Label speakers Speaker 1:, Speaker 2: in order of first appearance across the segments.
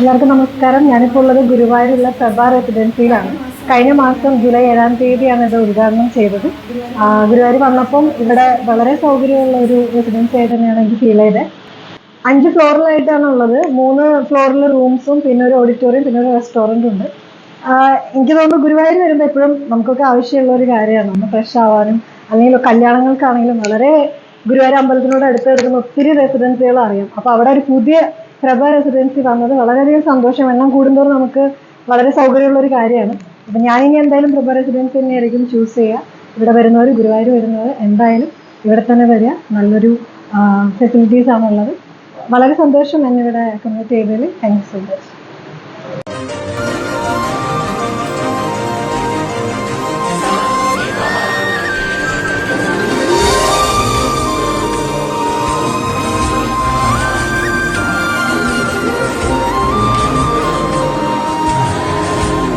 Speaker 1: എല്ലാവർക്കും നമസ്കാരം. ഞാനിപ്പോൾ ഉള്ളത് ഗുരുവായൂരുള്ള പ്രഭ റെസിഡൻസിയിലാണ്. കഴിഞ്ഞ മാസം ജൂലൈ ഏഴാം തീയതിയാണ് ഇത് ഉദ്ഘാടനം ചെയ്തത്. ഗുരുവായൂർ വന്നപ്പം ഇവിടെ വളരെ സൗകര്യമുള്ള ഒരു റെസിഡൻസി ആയിട്ട് തന്നെയാണ് എനിക്ക് ഫീൽ ചെയ്തത് അഞ്ച് ഫ്ലോറിലായിട്ടാണ് ഉള്ളത്. മൂന്ന് ഫ്ലോറിൽ റൂംസും പിന്നെ ഒരു ഓഡിറ്റോറിയം പിന്നെ ഒരു റെസ്റ്റോറന്റും ഉണ്ട്. എനിക്ക് തോന്നുന്നു ഗുരുവായൂർ വരുമ്പോൾ എപ്പോഴും നമുക്കൊക്കെ ആവശ്യമുള്ള ഒരു കാര്യമാണ്. ഒന്ന് ഫ്രഷ് ആവാനും അല്ലെങ്കിൽ കല്യാണങ്ങൾക്കാണെങ്കിലും വളരെ ഗുരുവായൂർ അമ്പലത്തിനോട് അടുത്ത് കിടക്കുന്ന ഒത്തിരി റെസിഡൻസികൾ അറിയാം. അപ്പോൾ അവിടെ ഒരു പുതിയ പ്രഭ റെസിഡൻസി വന്നത് വളരെയധികം സന്തോഷം. എണ്ണം കൂടുന്തോറും നമുക്ക് വളരെ സൗകര്യമുള്ള ഒരു കാര്യമാണ്. അപ്പം ഞാനിനി എന്തായാലും പ്രഭ റെസിഡൻസി തന്നെയായിരിക്കും ചൂസ് ചെയ്യുക ഇവിടെ വരുന്നവർ ഗുരുവായൂർ വരുന്നവർ എന്തായാലും ഇവിടെ തന്നെ വരിക. നല്ലൊരു ഫെസിലിറ്റീസ് ആണുള്ളത്. വളരെ സന്തോഷം എന്നെ ഇവിടെ കമ്മ്യൂട്ട് ചെയ്തതിൽ. താങ്ക് സോ മച്ച്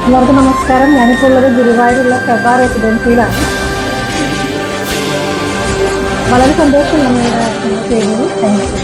Speaker 1: എല്ലാവർക്കും നമസ്കാരം. ഞാനിപ്പോൾ ഉള്ളത് ഗുരുവായൂരുള്ള പ്രഭാ റെസിഡൻസിയിലാണ്. വളരെ സന്തോഷം നമ്മൾ ചെയ്യുന്നത് താങ്ക് യു